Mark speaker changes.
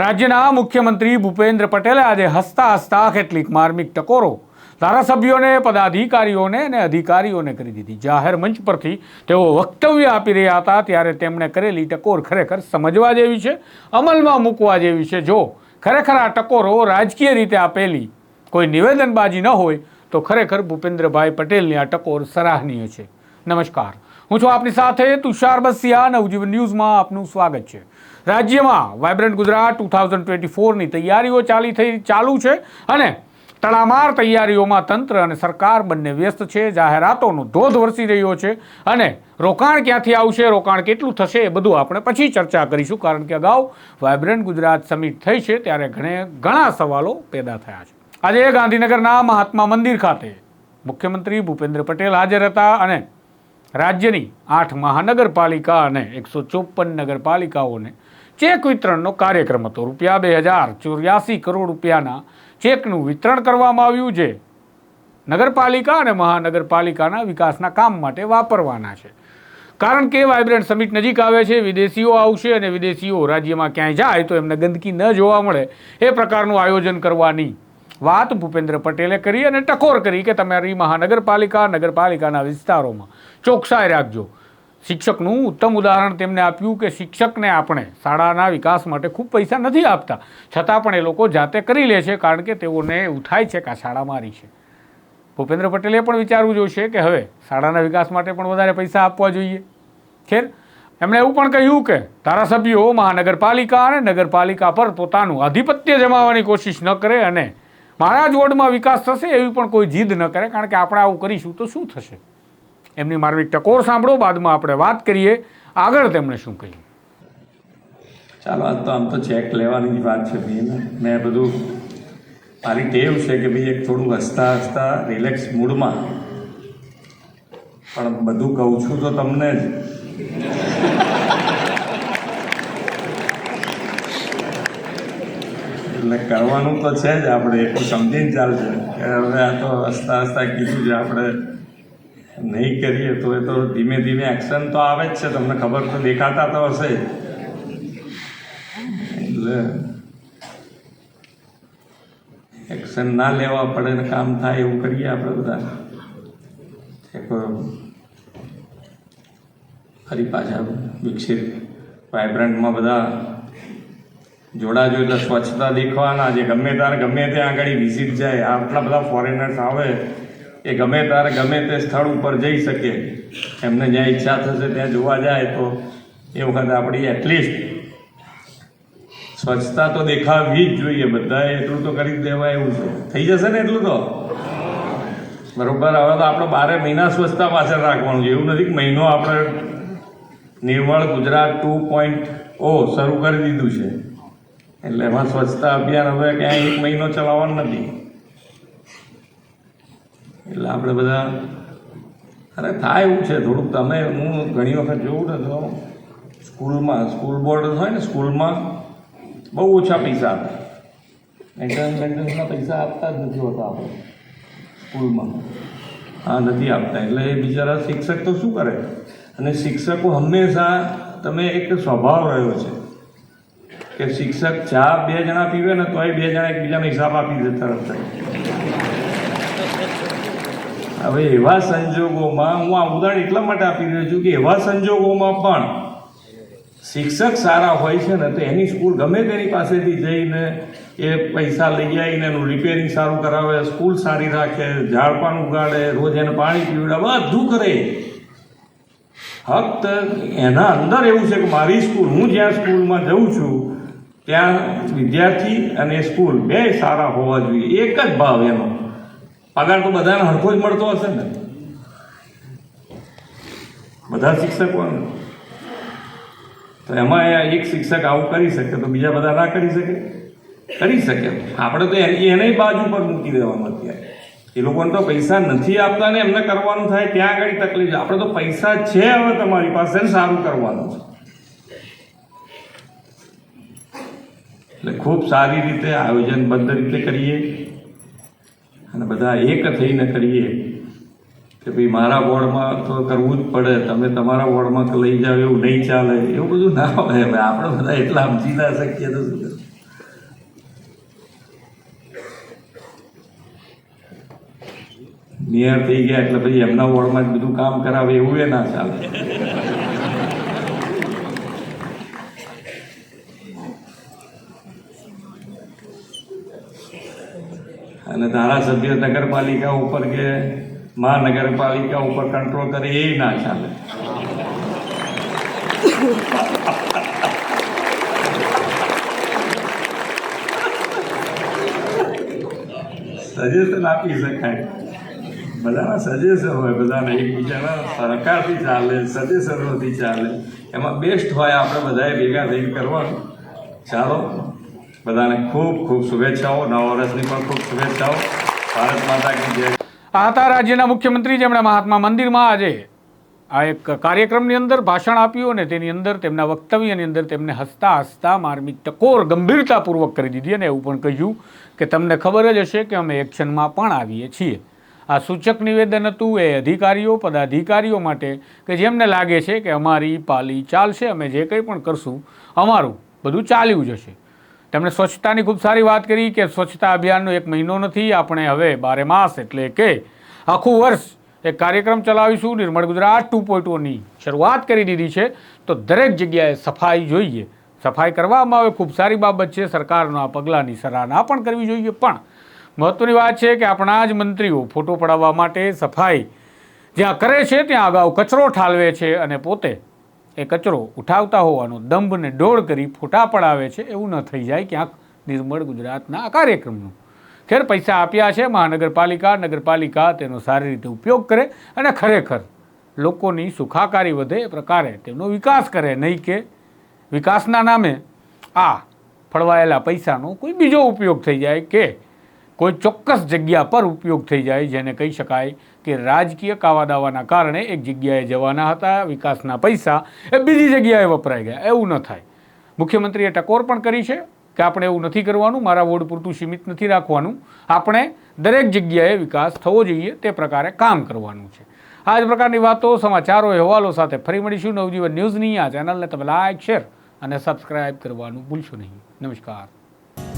Speaker 1: રાજ્યના મુખ્યમંત્રી ભૂપેન્દ્ર પટેલે આજે હસતા હસતા કેટલીક માર્મિક ટકોરો ધારાસભ્યોને, પદાધિકારીઓને અને અધિકારીઓને કરી દીધી. જાહેર મંચ પરથી તેઓ વક્તવ્ય આપી રહ્યા હતા ત્યારે તેમણે કરેલી ટકોર ખરેખર સમજવા જેવી છે, અમલમાં મૂકવા જેવી છે. જો ખરેખર આ ટકોરો રાજકીય રીતે આપેલી કોઈ નિવેદનબાજી ન હોય, તો ખરેખર ભૂપેન્દ્રભાઈ પટેલની આ ટકોર સરાહનીય છે. નમસ્કાર. હું છું આપની સાથે તુષાર બસિયા. નવજીવન ન્યૂઝમાં આપનું સ્વાગત છે. રાજ્યમાં vibrant Gujarat two thousand twenty ફોરની તૈયારીઓ ચાલી થઈ, ચાલુ છે અને તડામાર તૈયારીઓમાં તંત્ર અને સરકાર બંને વ્યસ્ત છે, જાહેરાતોનો ધોધ વરસી રહ્યો છે અને રોકાણ ક્યાંથી આવશે, રોકાણ કેટલું થશે એ બધું આપણે પછી ચર્ચા કરીશું કારણ કે અગાઉ વાઇબ્રન્ટ ગુજરાત સમિટ થઈ છે ત્યારે ઘણે, ઘણા સવાલો પેદા થયા છે. આજે ગાંધીનગરના મહાત્મા મંદિર ખાતે મુખ્યમંત્રી ભૂપેન્દ્ર પટેલ હાજર હતા અને રાજ્યની આઠ મહાનગરપાલિકા અને એકસો ચોપન નગરપાલિકાઓને ચેક વિતરણનો કાર્યક્રમ હતો. રૂપિયા બે હજાર ચોર્યાસી કરોડ રૂપિયાના ચેકનું વિતરણ કરવામાં આવ્યું છે. નગરપાલિકા અને મહાનગરપાલિકાના વિકાસના કામ માટે વાપરવાના છે. કારણ કે વાઇબ્રન્ટ સમિટ નજીક આવે છે, વિદેશીઓ આવશે અને વિદેશીઓ રાજ્યમાં ક્યાંય જાય તો એમને ગંદકી ન જોવા મળે. એ પ્રકારનું આયોજન કરવાની વાત ભૂપેન્દ્ર પટેલે કરી અને ટકોર કરી કે તમારી મહાનગરપાલિકા નગરપાલિકાના વિસ્તારોમાં ચોકસાઈ રાખજો. શિક્ષકનું ઉત્તમ ઉદાહરણ તેમને આપ્યું કે શિક્ષકને આપણે શાળાના વિકાસ માટે ખૂબ પૈસા નથી આપતા. છતાં પણ એ લોકો જાતે કરી લે છે કારણ કે તેઓને એવું થાય છે કે આ શાળા મારી છે. ભૂપેન્દ્ર પટેલે પણ વિચારવું જોઈશે કે હવે શાળાના વિકાસ માટે પણ વધારે પૈસા આપવા જોઈએ. ખેર, એમણે એવું પણ કહ્યું કે ધારાસભ્યો મહાનગરપાલિકા અને નગરપાલિકા પર પોતાનું આધિપત્ય જમાવવાની કોશિશ ન કરે અને મારા જ વોર્ડમાં વિકાસ થશે એવી પણ કોઈ જીદ ન કરે કારણ કે આપણે આવું કરીશું તો શું થશે? એમની માર્મિક ટકોર સાંભળો, બાદમાં આપણે વાત કરીએ. આગળ તેમણે શું કહ્યું?
Speaker 2: ચાલો, આજ તો આમ તો ચેક લેવાની વાત છે ભાઈ મેં બધું મારી ટેવ છે કે ભાઈ, એક થોડું હસતા હસતા રિલેક્સ મૂડમાં પણ બધું કહું છું તો તમને જ. એટલે કરવાનું તો છે જ આપણે, એટલું સમજીને ચાલશે. કે હવે આ તો હસતા હસતા કીધું છે આપણે. નહીં કરીએ તો એ તો ધીમે ધીમે એક્શન તો આવે જ છે. તમને ખબર તો દેખાતા તો હશે. એટલે એક્શન ના લેવા પડે ને કામ થાય એવું કરીએ આપણે બધા. ફરી પાછા વિકસિત વાઇબ્રન્ટમાં બધા જોડાજો એટલે સ્વચ્છતા દેખવાના. જે ગમે ત્યારે ગમે ત્યાં આગળ વિઝિટ જાય. આટલા બધા ફોરેનર્સ આવે. એ ગમે ત્યારે ગમે તે સ્થળ ઉપર જઈ શકે એમને જ્યાં ઈચ્છા થશે ત્યાં જોવા જાય તો એ વખતે આપણી એટલીસ્ટ સ્વચ્છતા તો દેખાવી જ જોઈએ. બધાએ એટલું તો કરી દેવાય એવું છે. થઈ જશે ને એટલું તો? બરોબર. હવે તો આપણે બારે મહિના સ્વચ્છતા પાછળ રાખવાનું છે. એવું નથી કે મહિનો આપણે Nirmal Gujarat two point O શરૂ કરી દીધું છે. એટલે એમાં સ્વચ્છતા અભિયાન હવે ક્યાંય એક મહિનો ચલાવવાનું નથી. એટલે આપણે બધા, અરે થાય એવું છે, થોડુંક તમે, હું ઘણી વખત જોઉં ને તો સ્કૂલમાં, સ્કૂલ બોર્ડ હોય ને, સ્કૂલમાં બહુ ઓછા પૈસા આપે. એન્ટ્રન્સ એન્ટ્રન્સના પૈસા આપતા જ નથી હોતા આપણે, સ્કૂલમાં. હા, નથી આપતા. એટલે એ બિચારા શિક્ષક તો શું કરે? અને શિક્ષકો હંમેશા, તમે એક સ્વભાવ રહ્યો છે કે શિક્ષક ચા બે જણા પીવે ને તોય બે જણા એકબીજાને હિસાબ આપી દે તરત હવે એવા સંજોગોમાં હું આ ઉદાહરણ એટલા માટે આપી રહ્યો છું કે એવા સંજોગોમાં પણ શિક્ષક સારા હોય છે ને તો એની સ્કૂલ ગમે તેની પાસેથી જઈને એ પૈસા લઈ આવીને એનું રિપેરિંગ સારું કરાવે, સ્કૂલ સારી રાખે ઝાડપાન ઉગાડે, રોજ એને પાણી પીવડાવે, બધું કરે. ફક્ત એના અંદર એવું છે કે મારી સ્કૂલ, હું જ્યાં સ્કૂલમાં જઉં છું, ત્યાં વિદ્યાર્થી અને સ્કૂલ બે સારા હોવા જોઈએ, એક જ ભાવ એનો. પગાર તો બધાને હરખો જ મળતો હશે ને. બધા શિક્ષકોને તો એમાં એક શિક્ષક આવું કરી શકે, તો બીજા બધા ના કરી શકે? કરી શકે. આપણે તો એની બાજુ પર મૂકી દેવાનું અત્યારે. એ લોકોને તો પૈસા નથી આપતા ને એમને કરવાનું થાય, ત્યાં આગળ તકલીફ આપણે તો પૈસા છે હવે તમારી પાસે સારું કરવાનું છે. એટલે ખૂબ સારી રીતે આયોજનબદ્ધ રીતે કરીએ. અને બધા એક થઈને કરીએ કે ભાઈ મારા વોર્ડમાં તો કરવું જ પડે. તમે તમારા વોર્ડમાં તો લઈ જાઓ એવું નહીં ચાલે. એવું બધું ના હોય. હવે આપણે બધા એટલા સમજી ના શકીએ તો શું નિયર થઈ ગયા એટલે પછી એમના વોર્ડમાં જ બધું કામ કરાવે એવું એ ના ચાલે. અને ધારાસભ્ય નગરપાલિકા ઉપર કે મહાનગરપાલિકા ઉપર કંટ્રોલ કરે એ ના ચાલે. સજેશન આપી શકાય. બધાના સજેશન હોય, બધાના એકબીજાના સહકારથી ચાલે સજેશનોથી ચાલે. એમાં બેસ્ટ હોય આપણે બધાએ ભેગા થઈને કરવાનું. ચાલો. બધાને ખૂબ ખૂબ શુભેચ્છાઓ. નવા વર્ષની પણ ખૂબ શુભેચ્છાઓ. ભારત માતા કી જય.
Speaker 1: આ રાજ્યના મુખ્યમંત્રી જેમણે મહાત્મા મંદિરમાં આજે આ એક કાર્યક્રમની અંદર ભાષણ આપ્યું અને તેની અંદર તેમના વક્તવ્યની અંદર તેમને હસતા હસતા માર્મિક ટકોર ગંભીરતાપૂર્વક કરી દીધી અને એવું પણ કહ્યું કે તમને ખબર જ હશે કે અમે એક્શનમાં પણ આવીએ છીએ. આ સૂચક નિવેદન હતું એ અધિકારીઓ, પદાધિકારીઓ માટે કે જેમને લાગે છે કે અમારી પાલી ચાલશે, અમે જે કંઈ પણ કરશું, અમારું બધું ચાલ્યું જશે તેમણે સ્વચ્છતાની ખૂબ સારી વાત કરી કે સ્વચ્છતા અભિયાનનો એક મહિનો નથી, આપણે હવે બારે માસ એટલે કે આખું વર્ષ એક કાર્યક્રમ ચલાવીશું. નિર્મળ ગુજરાત ટુ પોઈન્ટોની શરૂઆત કરી દીધી છે. તો દરેક જગ્યાએ સફાઈ જોઈએ. સફાઈ કરવામાં આવે, ખૂબ સારી બાબત છે. સરકારના આ પગલાંની સરાહના પણ કરવી જોઈએ. પણ મહત્ત્વની વાત છે કે આપણા જ મંત્રીઓ ફોટો પડાવવા માટે સફાઈ જ્યાં કરે છે, ત્યાં અગાઉ કચરો ઠાલવે છે અને પોતે એ કચરો ઉઠાવતા હોવાનો દંભને ડોળ કરી ફોટા પડાવે છે, એવું ન થઈ જાય ક્યાંક નિર્મળ ગુજરાતના આ કાર્યક્રમનું. ખેર પૈસા આપ્યા છે, મહાનગરપાલિકા, નગરપાલિકા તેનો સારી રીતે ઉપયોગ કરે અને ખરેખર લોકોની સુખાકારી વધે એ પ્રકારે તેમનો વિકાસ કરે, નહીં કે વિકાસના નામે આ ફળવાયેલા પૈસાનો કોઈ બીજો ઉપયોગ થઈ જાય કે કોઈ ચોક્કસ જગ્યા પર ઉપયોગ થઈ જાય, જેને કહી શકાય કે રાજકીય કાવા દાવાના કારણે એક જગ્યાએ જવાના હતા, વિકાસના પૈસા એ બીજી જગ્યાએ વપરાઈ ગયા. એવું ન થાય. મુખ્યમંત્રીએ ટકોર પણ કરી છે કે આપણે એવું નથી કરવાનું, મારા વોર્ડ પૂરતું સીમિત નથી રાખવાનું. આપણે દરેક જગ્યાએ વિકાસ થવો જોઈએ, તે પ્રકારે કામ કરવાનું છે. આ જ પ્રકારની વાતો, સમાચારો, અહેવાલો સાથે ફરી મળીશું નવજીવન ન્યૂઝની. આ ચેનલને તમે લાઇક શેર અને સબસ્ક્રાઇબ કરવાનું ભૂલશો નહીં. નમસ્કાર.